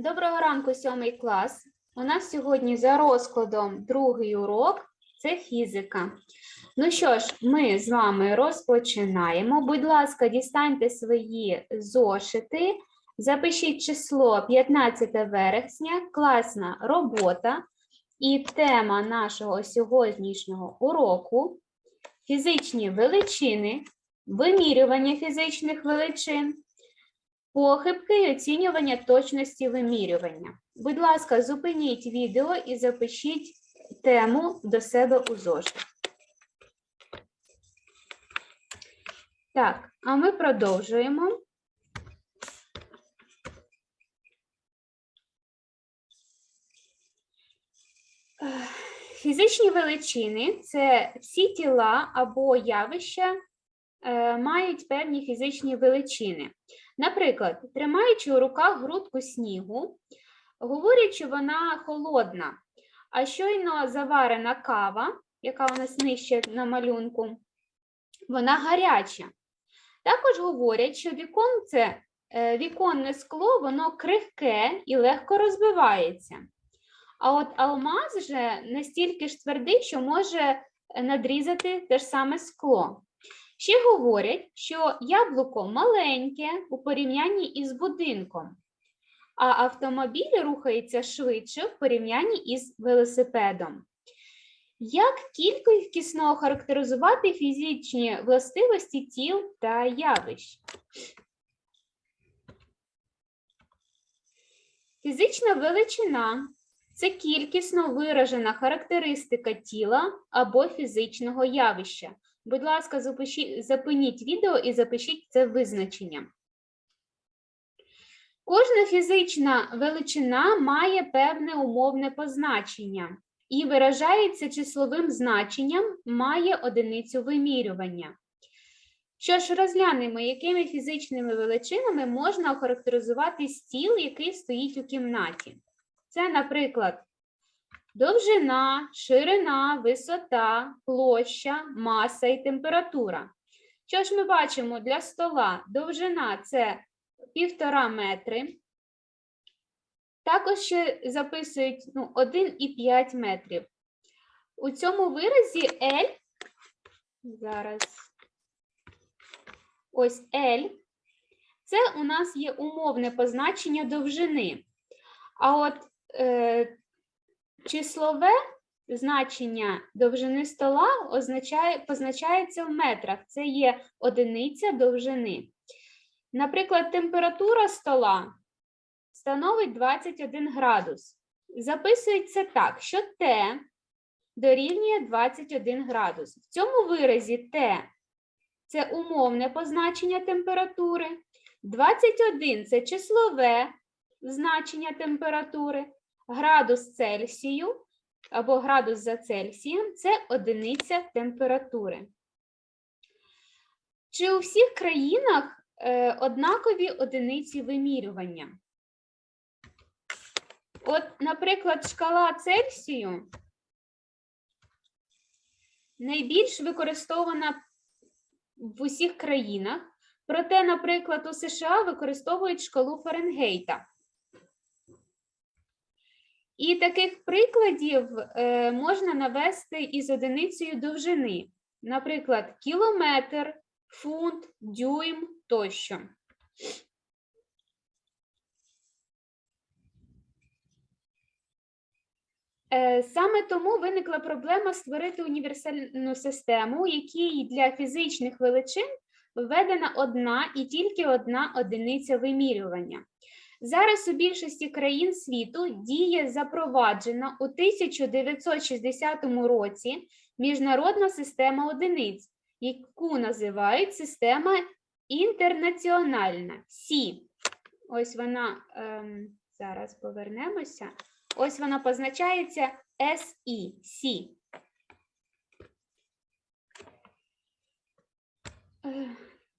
Доброго ранку, сьомий клас. У нас сьогодні за розкладом другий урок це фізика. Ну що ж, ми з вами розпочинаємо. Будь ласка, дістаньте свої зошити, запишіть число 15 вересня, класна робота. І тема нашого сьогоднішнього уроку фізичні величини, вимірювання фізичних величин. Похибки і оцінювання точності вимірювання. Будь ласка, зупиніть відео і запишіть тему до себе у зошит. Так, а ми продовжуємо. Фізичні величини це всі тіла або явища е, мають певні фізичні величини. Наприклад, тримаючи у руках грудку снігу, говорять, що вона холодна, а щойно заварена кава, яка у нас нижче на малюнку, вона гаряча. Також говорять, що віконце, е, віконне скло воно крихке і легко розбивається. А от алмаз вже настільки ж твердий, що може надрізати те ж саме скло. Ще говорять, що яблуко маленьке у порівнянні із будинком, а автомобіль рухається швидше в порівнянні із велосипедом. Як кількісно характеризувати фізичні властивості тіл та явищ? Фізична величина це кількісно виражена характеристика тіла або фізичного явища. Будь ласка, запишіть, зупиніть відео і запишіть це визначення. Кожна фізична величина має певне умовне позначення і виражається числовим значенням, має одиницю вимірювання. Що ж, розглянемо, якими фізичними величинами можна охарактеризувати стіл, який стоїть у кімнаті. Це, наприклад, довжина, ширина, висота, площа, маса і температура. Що ж ми бачимо для стола? Довжина це півтора метри. Також ще записують ну, 1,5 метрів. У цьому виразі L, зараз, ось L, це у нас є умовне позначення довжини. А от е, числове значення довжини стола означає, позначається в метрах. Це є одиниця довжини. Наприклад, температура стола становить 21 градус. Записується так, що Т дорівнює 21 градус. В цьому виразі Т це умовне позначення температури, 21 це числове значення температури, градус Цельсію або градус за Цельсієм це одиниця температури. Чи у всіх країнах е, однакові одиниці вимірювання? От, наприклад, шкала Цельсію найбільш використована в усіх країнах, проте, наприклад, у США використовують шкалу Фаренгейта. І таких прикладів е, можна навести із одиницею довжини, наприклад, кілометр, фунт, дюйм тощо. Е, Саме тому виникла проблема створити універсальну систему, якій для фізичних величин введена одна і тільки одна одиниця вимірювання. Зараз у більшості країн світу діє запроваджена у 1960 році міжнародна система одиниць, яку називають система інтернаціональна СІ. Ось вона ем, зараз повернемося. Ось вона позначається SI, Сі.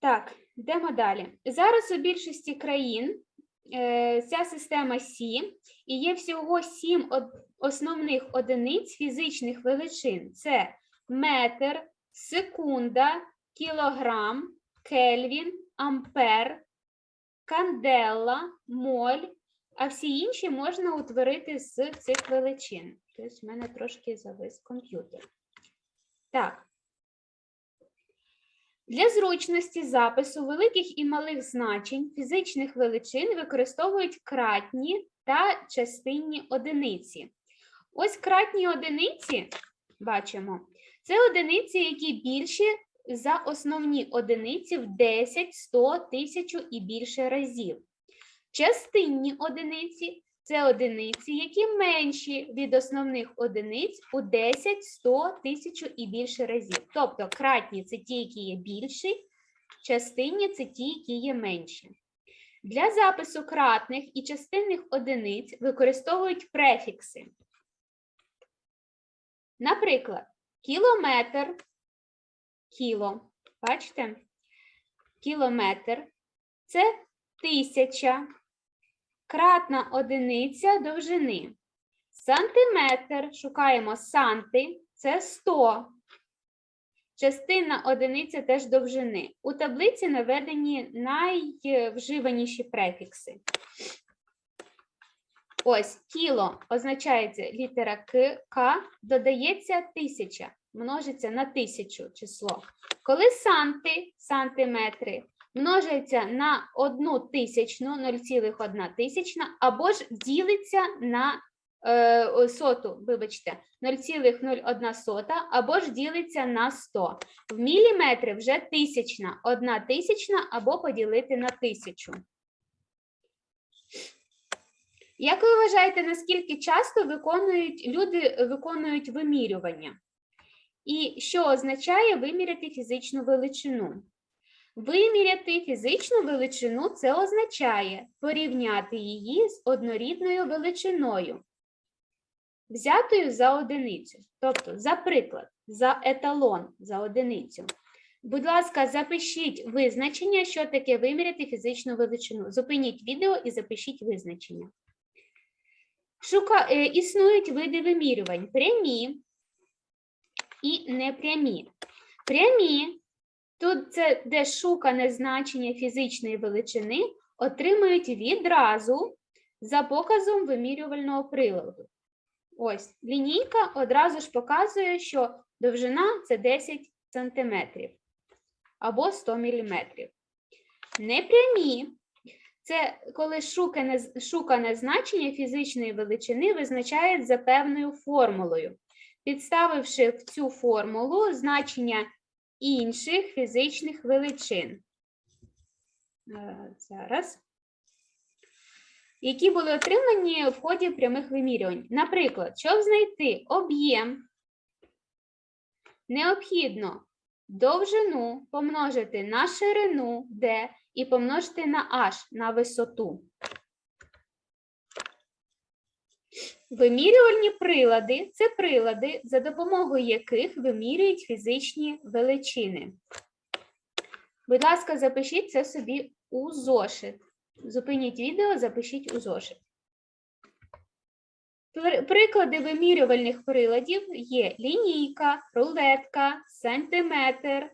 Так, йдемо далі. Зараз у більшості країн ця система Сі і є всього сім основних одиниць фізичних величин: це метр, секунда, кілограм, кельвін, ампер, кандела, моль, а всі інші можна утворити з цих величин. Тобто в мене трошки завис комп'ютер. Так. Для зручності запису великих і малих значень фізичних величин використовують кратні та частинні одиниці. Ось кратні одиниці, бачимо, це одиниці, які більші за основні одиниці в 10, 100, 1000 і більше разів. Частинні одиниці це одиниці, які менші від основних одиниць у 10, 100, 1000 і більше разів. Тобто кратні це ті, які є більші, частинні це ті, які є менші. Для запису кратних і частинних одиниць використовують префікси. Наприклад, кілометр, кіло, бачите? Кілометр це тисяча, кратна одиниця довжини. Сантиметр, шукаємо санти, це 100. Частина одиниця теж довжини. У таблиці наведені найвживаніші префікси. Ось кіло означається літера К, К, додається тисяча, множиться на тисячу число. Коли санти, сантиметри, множиться на одну тисячну, 0,1 тисячна, або ж ділиться на е, соту, вибачте, 0,01 сота, або ж ділиться на 100. В міліметри вже тисячна, одна тисячна, або поділити на тисячу. Як ви вважаєте, наскільки часто виконують люди виконують вимірювання? І що означає виміряти фізичну величину? Виміряти фізичну величину це означає порівняти її з однорідною величиною, взятою за одиницю. Тобто, за приклад, за еталон за одиницю. Будь ласка, запишіть визначення, що таке виміряти фізичну величину. Зупиніть відео і запишіть визначення. Шука... е, Існують види вимірювань прямі і непрямі. Прямі це де шукане значення фізичної величини отримують відразу за показом вимірювального приладу. Ось лінійка одразу ж показує, що довжина це 10 см або 100 мм. Непрямі це коли шукане, шукане значення фізичної величини визначають за певною формулою, підставивши в цю формулу значення інших фізичних величин. Е, Зараз. Які були отримані в ході прямих вимірювань. Наприклад, щоб знайти об'єм, необхідно довжину помножити на ширину d і помножити на h на висоту. Вимірювальні прилади це прилади, за допомогою яких вимірюють фізичні величини. Будь ласка, запишіть це собі у зошит. Зупиніть відео, запишіть у зошит. Приклади вимірювальних приладів є лінійка, рулетка, сантиметр,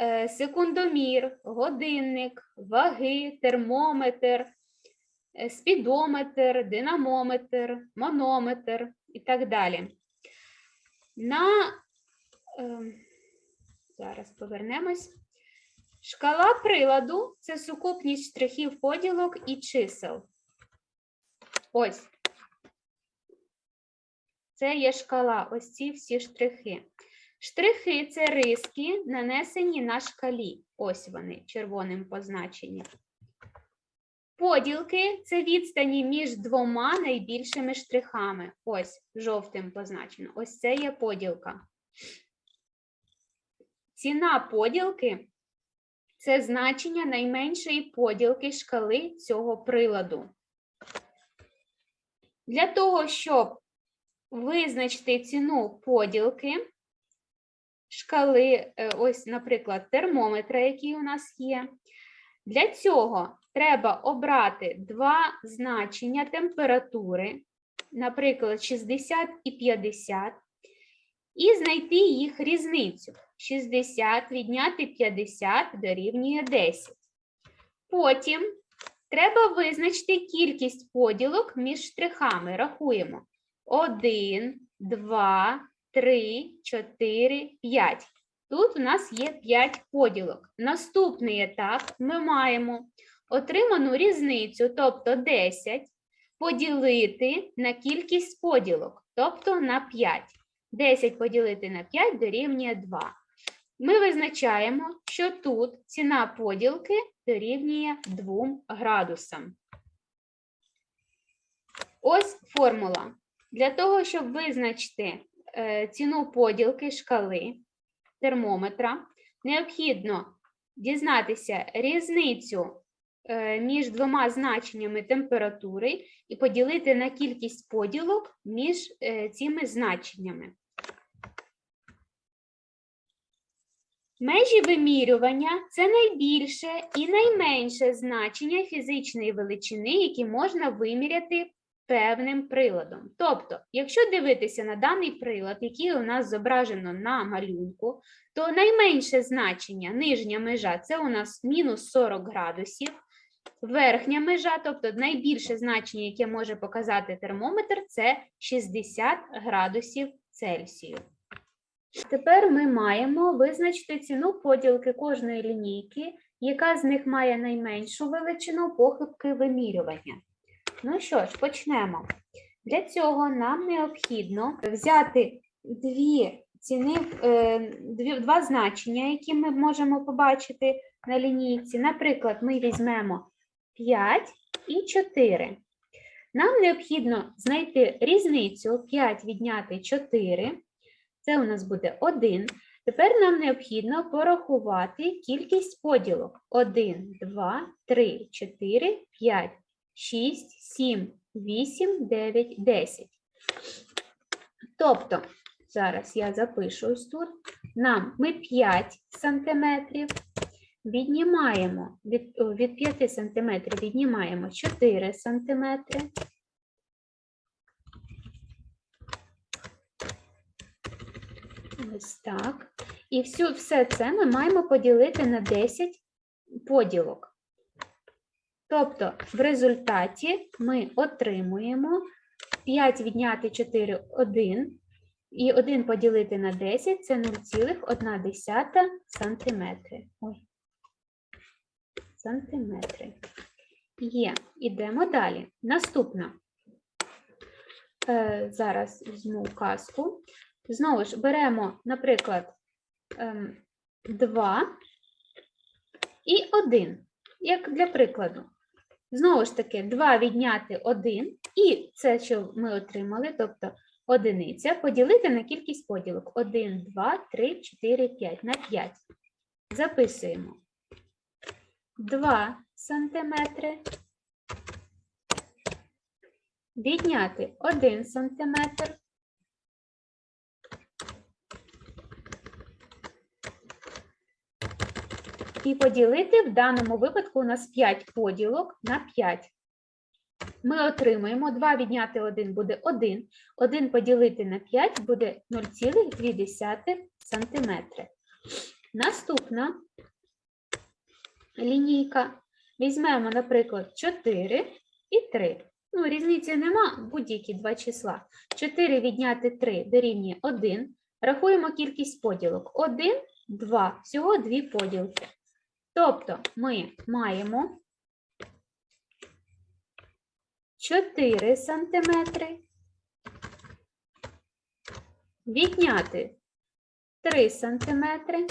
е, секундомір, годинник, ваги, термометр, спідометр, динамометр, манометр і так далі. На ем, зараз повернемось. Шкала приладу це сукупність штрихів поділок і чисел. Ось. Це є шкала, ось ці всі штрихи. Штрихи це риски, нанесені на шкалі. Ось вони, червоним позначені. Поділки це відстані між двома найбільшими штрихами. Ось жовтим позначено. Ось це є поділка. Ціна поділки це значення найменшої поділки шкали цього приладу. Для того, щоб визначити ціну поділки шкали, е, ось, наприклад, термометра, який у нас є. Для цього треба обрати два значення температури, наприклад, 60 і 50, і знайти їх різницю. 60 відняти 50 дорівнює 10. Потім Треба визначити кількість поділок між штрихами. Рахуємо. 1, 2, 3, 4, 5. Тут у нас є 5 поділок. Наступний етап ми маємо отриману різницю, тобто 10, поділити на кількість поділок, тобто на 5. 10 поділити на 5 дорівнює 2. Ми визначаємо, що тут ціна поділки дорівнює 2 градусам. Ось формула. Для того, щоб визначити е, ціну поділки шкали термометра, необхідно дізнатися різницю е, між двома значеннями температури і поділити на кількість поділок між е, цими значеннями. Межі вимірювання це найбільше і найменше значення фізичної величини, які можна виміряти певним приладом. Тобто, якщо дивитися на даний прилад, який у нас зображено на малюнку, то найменше значення, нижня межа, це у нас мінус 40 градусів. Верхня межа, тобто найбільше значення, яке може показати термометр, це 60 градусів Цельсію. Тепер ми маємо визначити ціну поділки кожної лінійки, яка з них має найменшу величину похибки вимірювання. Ну що ж, почнемо. Для цього нам необхідно взяти дві ціни, е, дві, два значення, які ми можемо побачити на лінійці. Наприклад, ми візьмемо 5 і 4. Нам необхідно знайти різницю 5 відняти 4. Це у нас буде 1. Тепер нам необхідно порахувати кількість поділок. 1, 2, 3, 4, 5, 6, 7, 8, 9, 10. Тобто, зараз я запишу ось тут. Нам ми 5 сантиметрів віднімаємо, від, від 5 сантиметрів віднімаємо 4 сантиметри. Ось так. І всю, все це ми маємо поділити на 10 поділок. Тобто, в результаті ми отримуємо 5 відняти 4 1, і 1 поділити на 10 це 0,1 сантиметри. Ой. Сантиметри. Є. Ідемо далі. Наступна. Е, зараз візьму казку. Знову ж беремо, наприклад, 2 і 1, як для прикладу. Знову ж таки, 2 відняти 1, і це, що ми отримали, тобто одиниця, поділити на кількість поділок. 1, 2, 3, 4, 5 на 5. Записуємо 2 сантиметри. Відняти 1 сантиметр. І поділити в даному випадку у нас 5 поділок на 5. Ми отримаємо 2 відняти 1 буде 1. 1 поділити на 5 буде 0,2 см. Наступна лінійка. Візьмемо, наприклад, 4 і 3. Ну, різниці нема, будь-які два числа. 4 відняти 3 дорівнює 1. Рахуємо кількість поділок. 1, 2. Всього 2 поділки. Тобто ми маємо 4 сантиметри, відняти 3 сантиметри.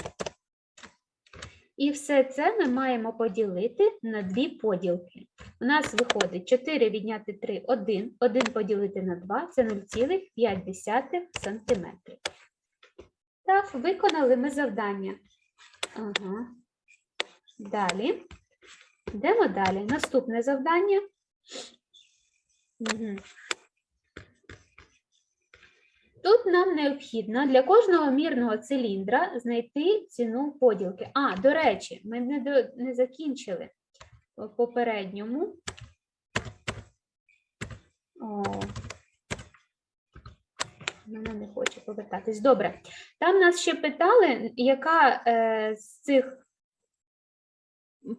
І все це ми маємо поділити на дві поділки. У нас виходить 4 відняти 3 – 1, 1 поділити на 2 – це 0,5 см. Так, виконали ми завдання. Ага. Далі. Йдемо далі. Наступне завдання. Угу. Тут нам необхідно для кожного мірного циліндра знайти ціну поділки. А, до речі, ми не, до, не закінчили попередньому. О, мене не хоче повертатись. Добре. Там нас ще питали, яка е, з цих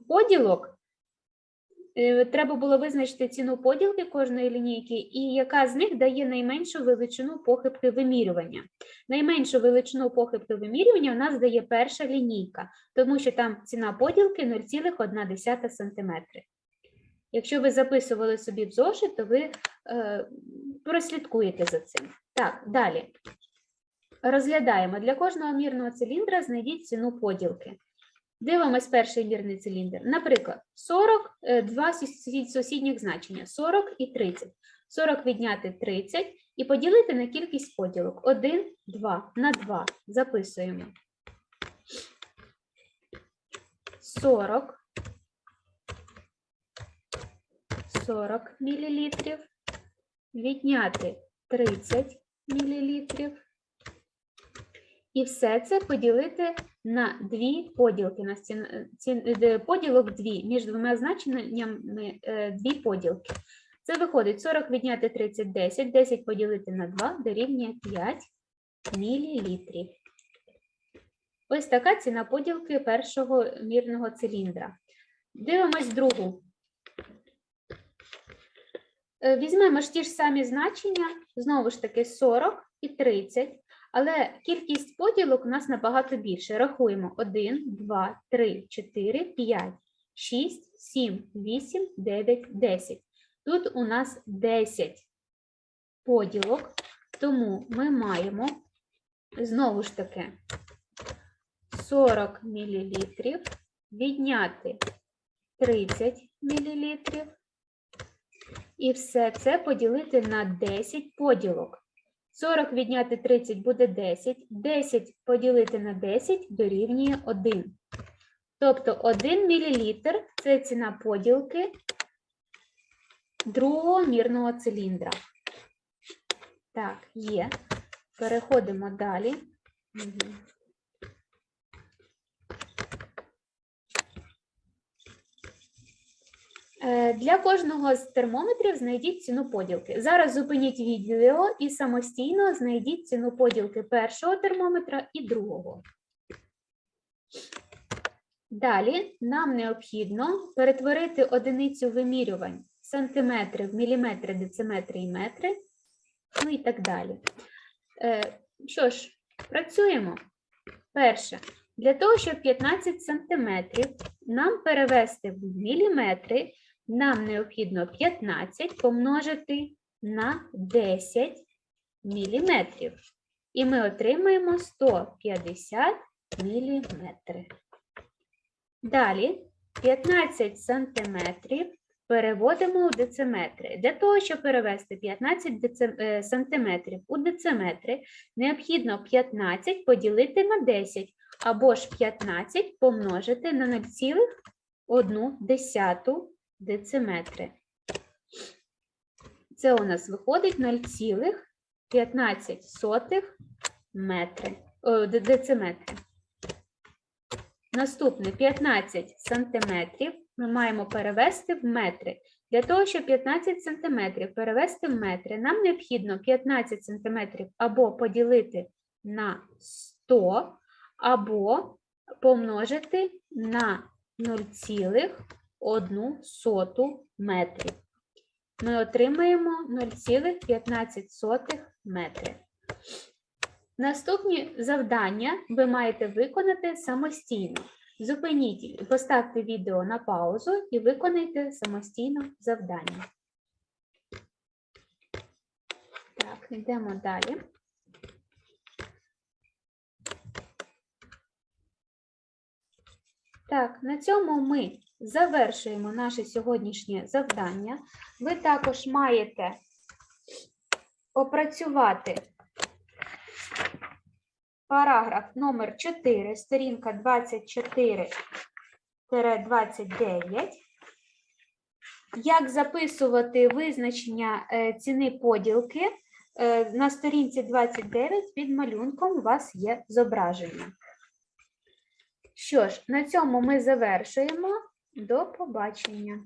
поділок е, треба було визначити ціну поділки кожної лінійки, і яка з них дає найменшу величину похибки вимірювання. Найменшу величину похибки вимірювання у нас дає перша лінійка, тому що там ціна поділки 0,1 см. Якщо ви записували собі в зошит, то ви е, прослідкуєте за цим. Так, далі. Розглядаємо. Для кожного мірного циліндра знайдіть ціну поділки. Дивимось перший мірний циліндр. Наприклад, 40, е, два сусідніх значення 40 і 30. 40 відняти 30 і поділити на кількість поділок. 1, 2 на 2. Записуємо. 40 40 мл. Відняти 30 мл. І все це поділити на дві поділки. На стін, ці- поділок дві, між двома значеннями е, дві поділки. Це виходить 40 відняти 30 – 10, 10 поділити на 2 дорівнює 5 мл. Ось така ціна поділки першого мірного циліндра. Дивимось другу. Е, Візьмемо ж ті ж самі значення, знову ж таки 40 і 30, але кількість поділок у нас набагато більше. Рахуємо 1, 2, 3, 4, 5, 6, 7, 8, 9, 10. Тут у нас 10 поділок, тому ми маємо знову ж таки 40 мл відняти 30 мл і все це поділити на 10 поділок. 40 відняти 30 буде 10, 10 поділити на 10 дорівнює 1. Тобто 1 мл – це ціна поділки другого мірного циліндра. Так, є. Переходимо далі. Мгм. Для кожного з термометрів знайдіть ціну поділки. Зараз зупиніть відео і самостійно знайдіть ціну поділки першого термометра і другого. Далі нам необхідно перетворити одиницю вимірювань сантиметри в міліметри, дециметри і метри, ну і так далі. Е, Що ж, працюємо. Перше, для того, щоб 15 сантиметрів нам перевести в міліметри, нам необхідно 15 помножити на 10 міліметрів. І ми отримаємо 150 міліметри. Далі 15 сантиметрів переводимо у дециметри. Для того, щоб перевести 15 деце- е, сантиметрів у дециметри, необхідно 15 поділити на 10, або ж 15 помножити на 0,1 дециметри. Це у нас виходить 0,15 метри, о, дециметри. Наступне 15 сантиметрів ми маємо перевести в метри. Для того, щоб 15 сантиметрів перевести в метри, нам необхідно 15 сантиметрів або поділити на 100, або помножити на 0,1 метрів. Ми отримаємо 0,15 метри. Наступні завдання ви маєте виконати самостійно. Зупиніть, поставте відео на паузу і виконайте самостійно завдання. Так, йдемо далі. Так, на цьому ми завершуємо наше сьогоднішнє завдання. Ви також маєте опрацювати параграф номер 4, сторінка 24-29. Як записувати визначення е, ціни поділки е, на сторінці 29 під малюнком у вас є зображення. Що ж, на цьому ми завершуємо. До побачення.